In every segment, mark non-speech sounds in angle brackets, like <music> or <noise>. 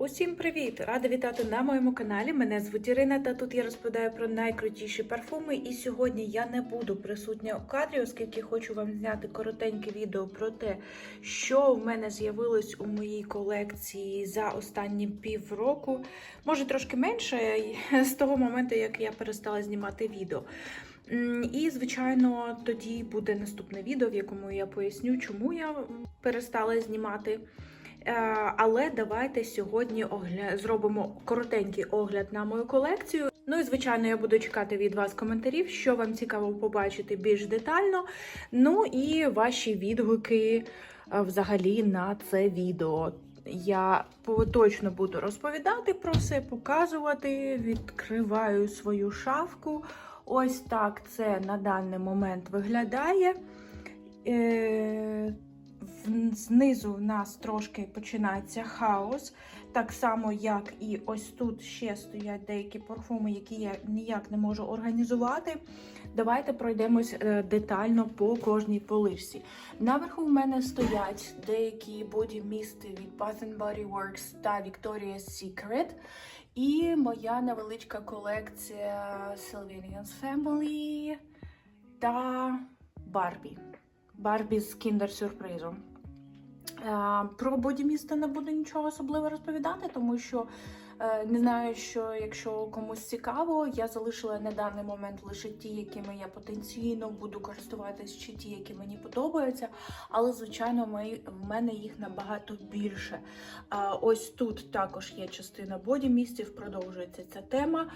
Усім привіт! Рада вітати на моєму каналі. Мене звуть Ірина, та тут я розповідаю про найкрутіші парфуми. І сьогодні я не буду присутня у кадрі, оскільки хочу вам зняти коротеньке відео про те, що в мене з'явилось у моїй колекції за останні півроку. Може трошки менше <laughs> з того моменту, як я перестала знімати відео. І, звичайно, тоді буде наступне відео, в якому я поясню, чому я перестала знімати. Е, Але давайте сьогодні огля... зробимо коротенький огляд на мою колекцію. Ну і звичайно, я буду чекати від вас коментарів, що вам цікаво побачити більш детально. Ну і ваші відгуки е, взагалі на це відео. Я точно буду розповідати про все, показувати. Відкриваю свою шафку. Ось так це на даний момент виглядає. Е, Знизу в нас трошки починається хаос, так само, як і ось тут ще стоять деякі парфуми, які я ніяк не можу організувати. Давайте пройдемось е, детально по кожній поличці. Наверху в мене стоять деякі боді-місти від Bath Body Works та Victoria's Secret. І моя невеличка колекція Sylvanians Family та Барбі. Барбі з кіндер-сюрпризом. Е, Про бодіміста не буду нічого особливо розповідати, тому що е, не знаю, що якщо комусь цікаво, я залишила на даний момент лише ті, якими я потенційно буду користуватись, чи ті, які мені подобаються. Але, звичайно, в мене їх набагато більше. Ось тут також є частина бодімістів, продовжується ця тема.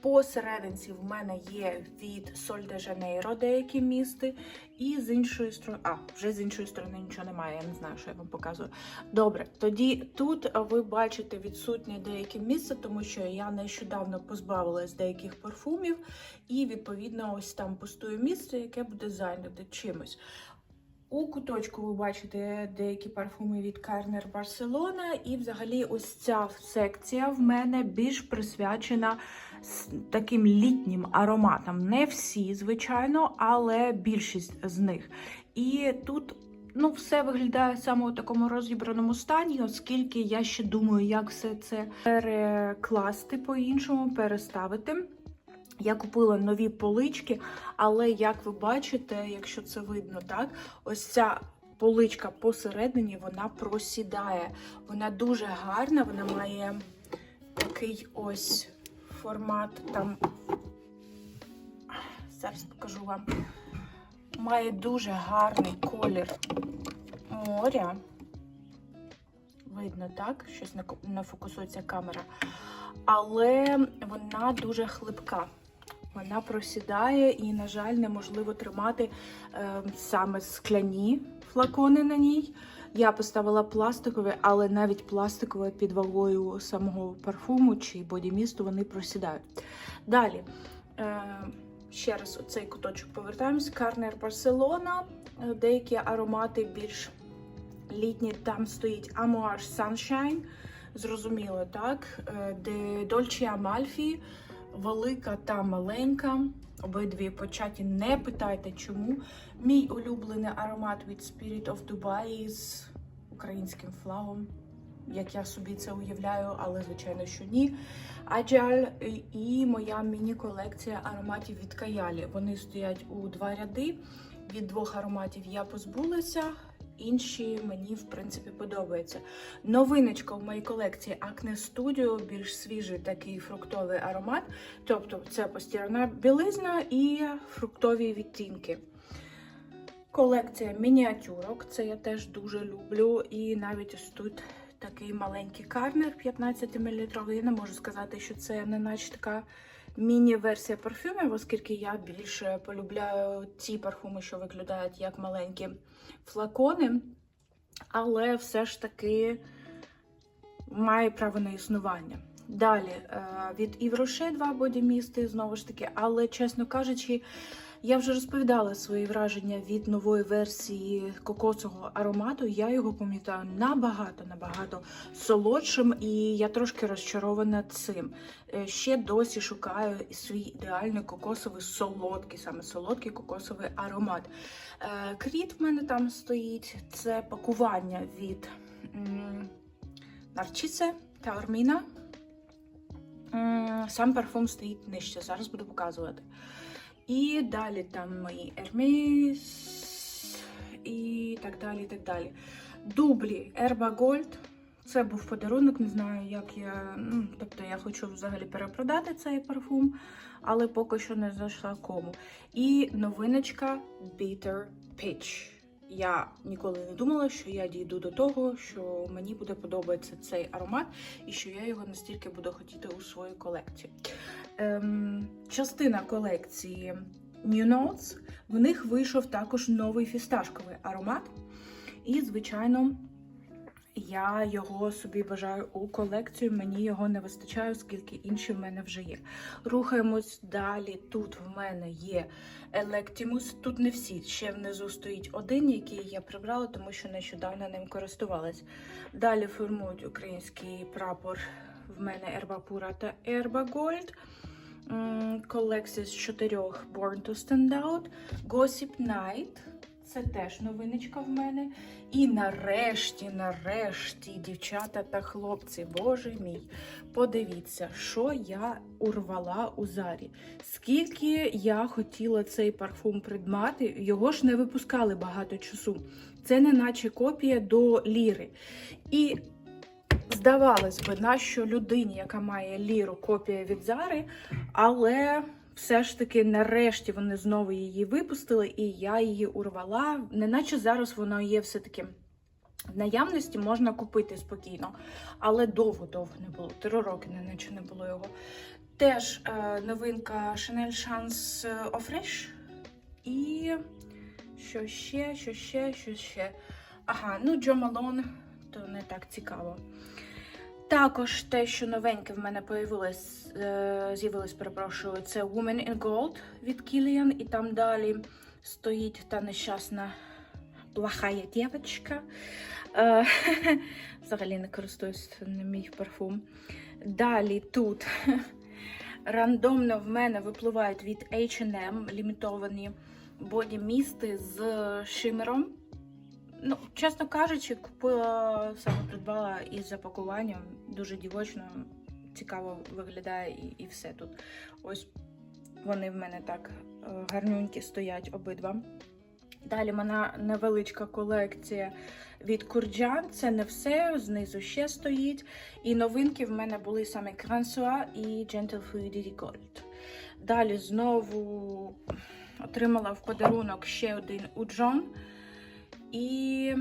Посерединці в мене є від Соль де Жанейро деякі місти, і з іншої сторони, а вже з іншої сторони нічого немає. Я не знаю, що я вам показую. Добре, тоді тут ви бачите відсутнє деякі місця, тому що я нещодавно позбавилась деяких парфумів, і відповідно ось там пустує місце, яке буде зайняте чимось. У куточку ви бачите деякі парфуми від Карнер Барселона, і взагалі ось ця секція в мене більш присвячена таким літнім ароматам. Не всі, звичайно, але більшість з них. І тут ну, все виглядає саме у такому розібраному стані, оскільки я ще думаю, як все це перекласти по-іншому, переставити. Я купила нові полички, але як ви бачите, якщо це видно, так, ось ця поличка посередині вона просідає. Вона дуже гарна, вона має такий ось формат там. Зараз покажу вам. Має дуже гарний колір моря. Видно, так? Щось не фокусується камера. Але вона дуже хлипка. Вона просідає і, на жаль, неможливо тримати е, саме скляні флакони на ній. Я поставила пластикові, але навіть пластикове під вагою самого парфуму чи бодімісту вони просідають. Далі, е, ще раз оцей куточок повертаємось. Карнер Барселона. Деякі аромати більш літні. Там стоїть Amouage Sunshine. Зрозуміло, так? Е, Де Dolce Amalfi, велика та маленька. Обидві початі. Не питайте чому. Мій улюблений аромат від Spirit of Dubai з українським флагом. Як я собі це уявляю, але звичайно, що ні. Аджаль і моя міні-колекція ароматів від Каялі. Вони стоять у два ряди. Від двох ароматів я позбулася. Інші мені в принципі подобаються. Новиночка в моїй колекції Acne Studio, більш свіжий такий фруктовий аромат. Тобто це постірана білизна і фруктові відтінки. Колекція мініатюрок, це я теж дуже люблю. І навіть ось тут такий маленький карнер 15 мл. Я не можу сказати, що це не наче така міні-версія парфюмів, оскільки я більше полюбляю ті парфуми, що виглядають як маленькі флакони. Але все ж таки має право на існування. Далі е, від Івроше два бодімісти, знову ж таки, але чесно кажучи, я вже розповідала свої враження від нової версії кокосового аромату. Я його пам'ятаю набагато набагато солодшим, і я трошки розчарована цим. Е, Ще досі шукаю свій ідеальний кокосовий солодкий, саме солодкий кокосовий аромат. Е, Кріт в мене там стоїть. Це пакування від м, Нарчісе. Таурміна. М, Сам парфум стоїть нижче, зараз буду показувати. І далі там мої Hermes і так далі. так далі. Дублі Erba Gold. Це був подарунок, не знаю, як я. Ну, тобто я хочу взагалі перепродати цей парфум, але поки що не знайшла кому. І новиночка Bitter Peach. Я ніколи не думала, що я дійду до того, що мені буде подобається цей аромат, і що я його настільки буду хотіти у своїй колекції. Ем, частина колекції New Notes, в них вийшов також новий фісташковий аромат. І, звичайно, я його собі бажаю у колекцію. Мені його не вистачає, оскільки інші в мене вже є. Рухаємось далі. Тут в мене є Electimus. Тут не всі. Ще внизу стоїть один, який я прибрала, тому що нещодавно ним користувалась. Далі формують український прапор. В мене Ерба Пура та Ерба. М, Колекція з чотирьох Born to Stand Out. Gossip Night. Це теж новиночка в мене. І нарешті, нарешті, дівчата та хлопці, боже мій, подивіться, що я урвала у зарі. Скільки я хотіла цей парфум придбати, його ж не випускали багато часу. Це не наче копія до ліри. І здавалось би, нащо людині, яка має ліру, копія від зари, але все ж таки, нарешті, вони знову її випустили, і я її урвала. Неначе зараз воно є все-таки в наявності, можна купити спокійно. Але довго-довго не було. Три роки неначе не було його. Теж е, новинка Chanel Chance Eau Fraiche. І що ще, що ще, що ще. Ага, ну Джо Малон, то не так цікаво. Також те, що новеньке в мене появилось, е, з'явилось, перепрошую, це Woman in Gold від Kilian, і там далі стоїть та нещасна плохая дівчинка. Е, <laughs> Взагалі не користуюсь, не мій парфум. Далі тут <laughs> рандомно в мене випливають від H&M лімітовані боді-місти з шимером. Ну, чесно кажучи, купила, саме придбала із запакуванням. Дуже дівочно, цікаво виглядає і, і все тут. Ось вони в мене так е, гарнюнькі стоять обидва. Далі в мене невеличка колекція від Курджан. Це не все, знизу ще стоїть. І новинки в мене були саме Крансуа і Gentle Fluidity Gold. Далі знову отримала в подарунок ще один Уджон. І,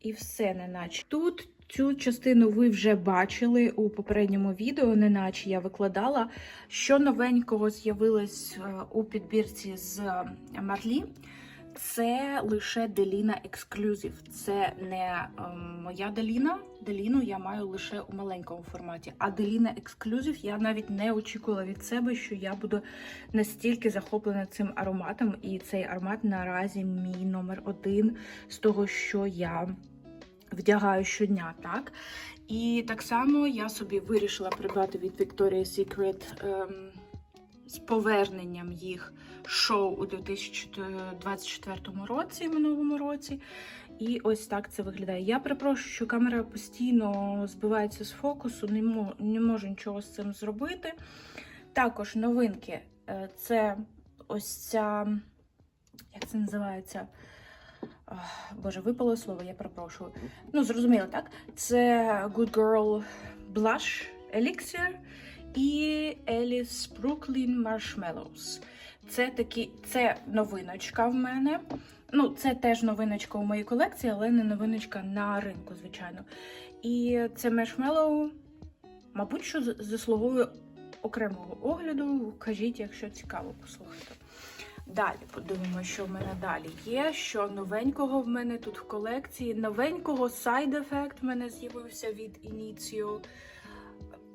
і все, неначе. Тут цю частину ви вже бачили у попередньому відео, неначе я викладала, що новенького з'явилось е, у підбірці з Марлі. Це лише Деліна Ексклюзив. Це не ем, моя Деліна. Деліну я маю лише у маленькому форматі. А Деліна Ексклюзив я навіть не очікувала від себе, що я буду настільки захоплена цим ароматом. І цей аромат наразі мій номер один з того, що я вдягаю щодня, так? І так само я собі вирішила придбати від Victoria's Secret ем, з поверненням їх шоу у 2024 році, минулому році. І ось так це виглядає. Я перепрошую, що камера постійно збивається з фокусу, не, мо- не можу нічого з цим зробити. Також новинки Е, це ось ця, як це називається? Боже, випало слово, я перепрошую. Ну, зрозуміло, так? Це Good Girl Blush Elixir і Alice Brooklyn Marshmallows. Це такі, це новиночка в мене. Ну, це теж новиночка у моїй колекції, але не новиночка на ринку, звичайно. І це маршмеллоу, мабуть, що заслуговує окремого огляду. Кажіть, якщо цікаво, послухайте. Далі подивимося, що в мене далі є. Що новенького в мене тут в колекції. Новенького сайд ефект в мене з'явився від Initio.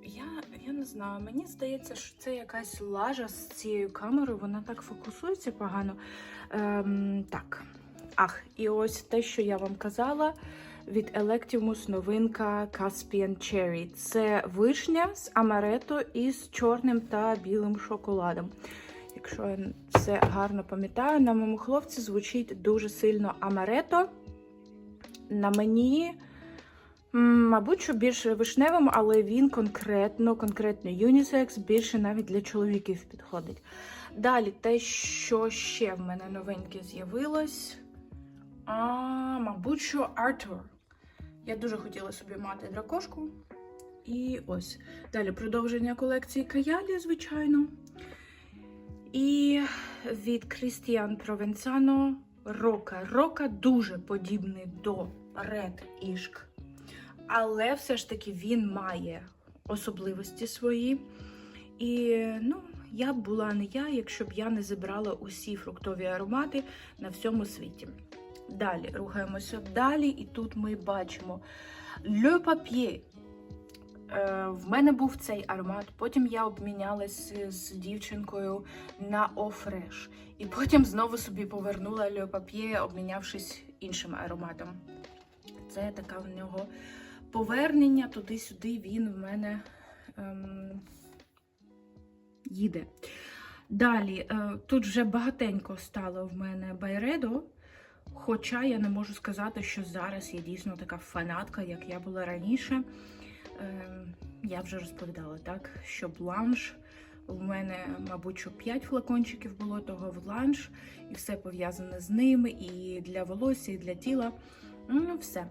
Я, я не знаю, мені здається, що це якась лажа з цією камерою, вона так фокусується погано. Ем, так. Ах, і ось те, що я вам казала. Від Electimus новинка Caspian Cherry. Це вишня з амарето із чорним та білим шоколадом. Якщо я все гарно пам'ятаю, на моєму хлопці звучить дуже сильно амарето. На мені Мабуть, що більше вишневим, але він конкретно, конкретно юнісекс, більше навіть для чоловіків підходить. Далі, те, що ще в мене новеньке з'явилось. А, мабуть, що Артур. Я дуже хотіла собі мати дракошку. І ось. Далі продовження колекції Каялі, звичайно. І від Крістіан Провенцано Рока. Рока дуже подібний до Red Ishk. Але все ж таки він має особливості свої. І ну, я б була не я, якщо б я не зібрала усі фруктові аромати на всьому світі. Далі рухаємося далі, і тут ми бачимо Le Papier. Е, В мене був цей аромат, потім я обмінялась з дівчинкою на Fresh. І потім знову собі повернула Le Papier, обмінявшись іншим ароматом. Це таке в нього повернення туди-сюди він в мене ем, їде. Далі, е, тут вже багатенько стало в мене Байредо. Хоча я не можу сказати, що зараз я дійсно така фанатка, як я була раніше. Е, я вже розповідала, так, що бланш. В мене, мабуть, що 5 флакончиків було того в бланш, і все пов'язане з ними, і для волосся, і для тіла. Ну, все.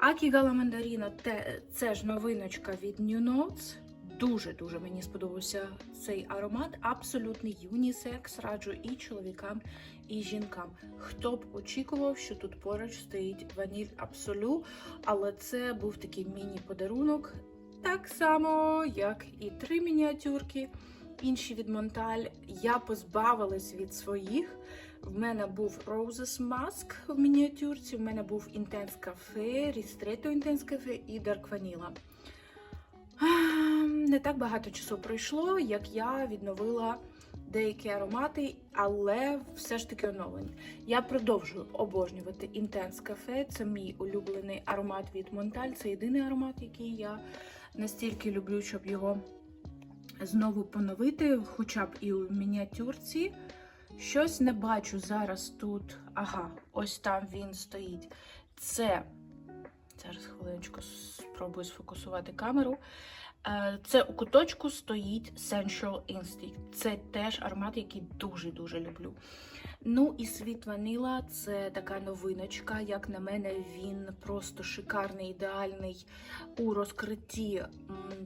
Акігала Мандаріна те, це ж новиночка від New Notes. Дуже-дуже мені сподобався цей аромат. Абсолютний юнісекс. Раджу і чоловікам, і жінкам. Хто б очікував, що тут поруч стоїть ваніль Абсолю, але це був такий міні-подарунок. Так само, як і три мініатюрки, інші від Монталь. Я позбавилась від своїх. В мене був Roses Mask в мініатюрці, в мене був Intense Cafe, Ristretto Intense Cafe і Dark Vanilla. Ем, Не так багато часу пройшло, як я відновила деякі аромати, але все ж таки оновлені. Я продовжую обожнювати Intense Cafe. Це мій улюблений аромат від Монталь. Це єдиний аромат, який я настільки люблю, щоб його знову поновити, хоча б і у мініатюрці. Щось не бачу зараз тут. Ага, ось там він стоїть. Це. Зараз хвилиночку спробую сфокусувати камеру. Е, Це у куточку стоїть Sensual Instinct. Це теж аромат, який дуже-дуже люблю. Ну і світ ваніла це така новиночка. Як на мене, він просто шикарний, ідеальний у розкритті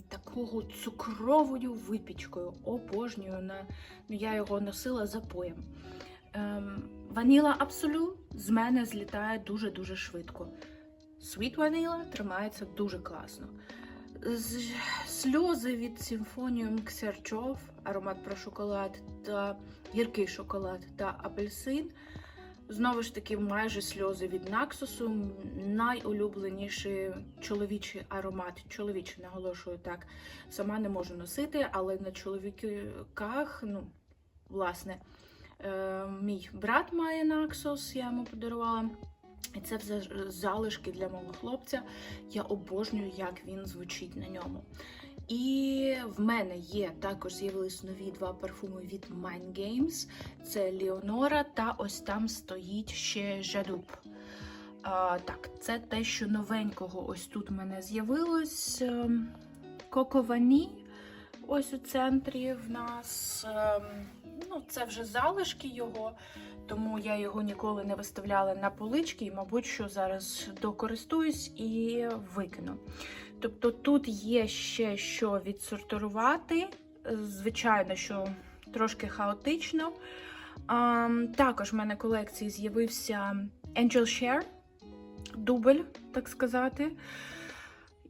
такого цукровою випічкою. Обожнюю на ну, я його носила запоєм. Ем, ваніла Абсолю з мене злітає дуже-дуже швидко. Sweet Vanilla тримається дуже класно. Сльози від Symphonium Ксерчов, аромат про шоколад та гіркий шоколад та апельсин. Знову ж таки, майже сльози від Наксусу. Найулюбленіший чоловічий аромат. Чоловічий, наголошую так. Сама не можу носити, але на чоловіках, ну, власне, е, мій брат має Наксус, я йому подарувала. І це все залишки для мого хлопця. Я обожнюю, як він звучить на ньому. І в мене є також з'явились нові два парфуми від Mind Games. Це Леонора, та ось там стоїть ще Жадуб. А, так, це те, що новенького ось тут в мене з'явилось. Ем, Коко Вані. Ось у центрі в нас. ем, Ну, це вже залишки його тому я його ніколи не виставляла на полички, і, мабуть, що зараз докористуюсь і викину. Тобто тут є ще що відсортувати. Звичайно, що трошки хаотично. А, також в мене в колекції з'явився Angel Share, дубль, так сказати.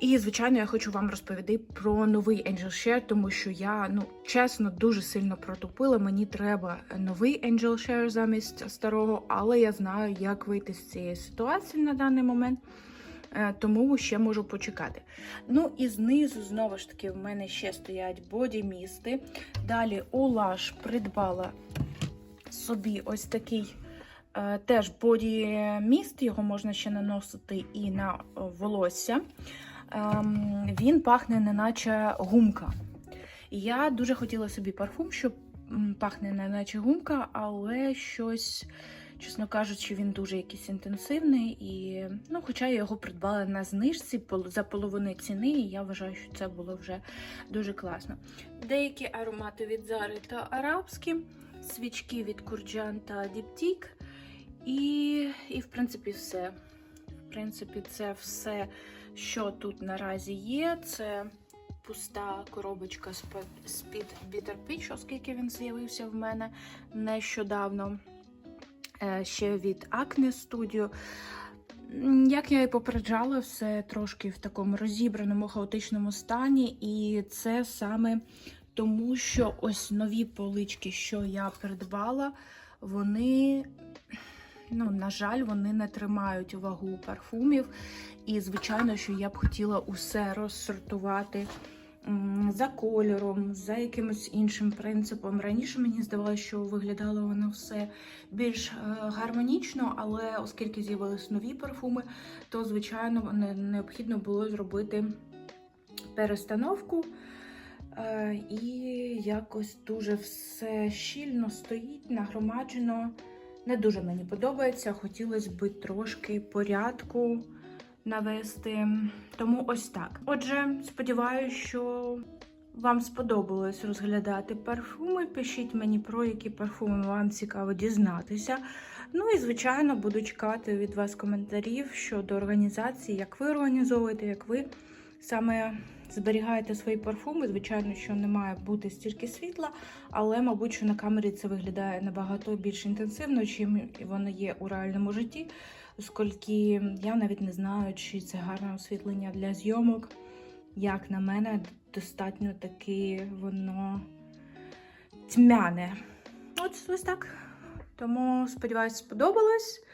І, звичайно, я хочу вам розповісти про новий Angel Share, тому що я, ну, чесно, дуже сильно протупила. Мені треба новий Angel Share замість старого, але я знаю, як вийти з цієї ситуації на даний момент. Е, Тому ще можу почекати. Ну і знизу, знову ж таки, в мене ще стоять боді-місти. Далі Lush придбала собі ось такий е, теж боді-міст, його можна ще наносити і на е, волосся. Ем, він пахне неначе гумка. Я дуже хотіла собі парфум, що пахне неначе гумка, але щось Чесно кажучи, він дуже якийсь інтенсивний, і ну, хоча я його придбала на знижці за половину ціни, і я вважаю, що це було вже дуже класно. Деякі аромати від Зари та арабські, свічки від Курджан та Діптік. І, і в принципі, все. В принципі, це все, що тут наразі є. Це пуста коробочка з-під- Peach, оскільки він з'явився в мене нещодавно. Е, Ще від Acne Studio. Як я і попереджала, все трошки в такому розібраному хаотичному стані, і це саме тому, що ось нові полички, що я придбала, вони, ну, на жаль, вони не тримають вагу парфумів. І, звичайно, що я б хотіла усе розсортувати за кольором, за якимось іншим принципом. Раніше мені здавалося, що виглядало воно все більш е, гармонічно, але оскільки з'явились нові парфуми, то звичайно необхідно було зробити перестановку. Е, І якось дуже все щільно стоїть, нагромаджено. Не дуже мені подобається. Хотілося б трошки порядку навести. Тому ось так. Отже, сподіваюся, що вам сподобалось розглядати парфуми. Пишіть мені про які парфуми вам цікаво дізнатися. Ну і, звичайно, буду чекати від вас коментарів щодо організації, як ви організовуєте, як ви саме зберігаєте свої парфуми. Звичайно, що не має бути стільки світла, але, мабуть, що на камері це виглядає набагато більш інтенсивно, чим воно є у реальному житті, оскільки я навіть не знаю, чи це гарне освітлення для зйомок. Як на мене, достатньо таки воно тьмяне. От ось так. Тому сподіваюся, сподобалось.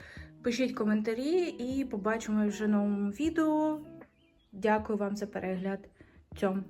Пишіть коментарі і побачимо вже новому відео. Дякую вам за перегляд. Цьом.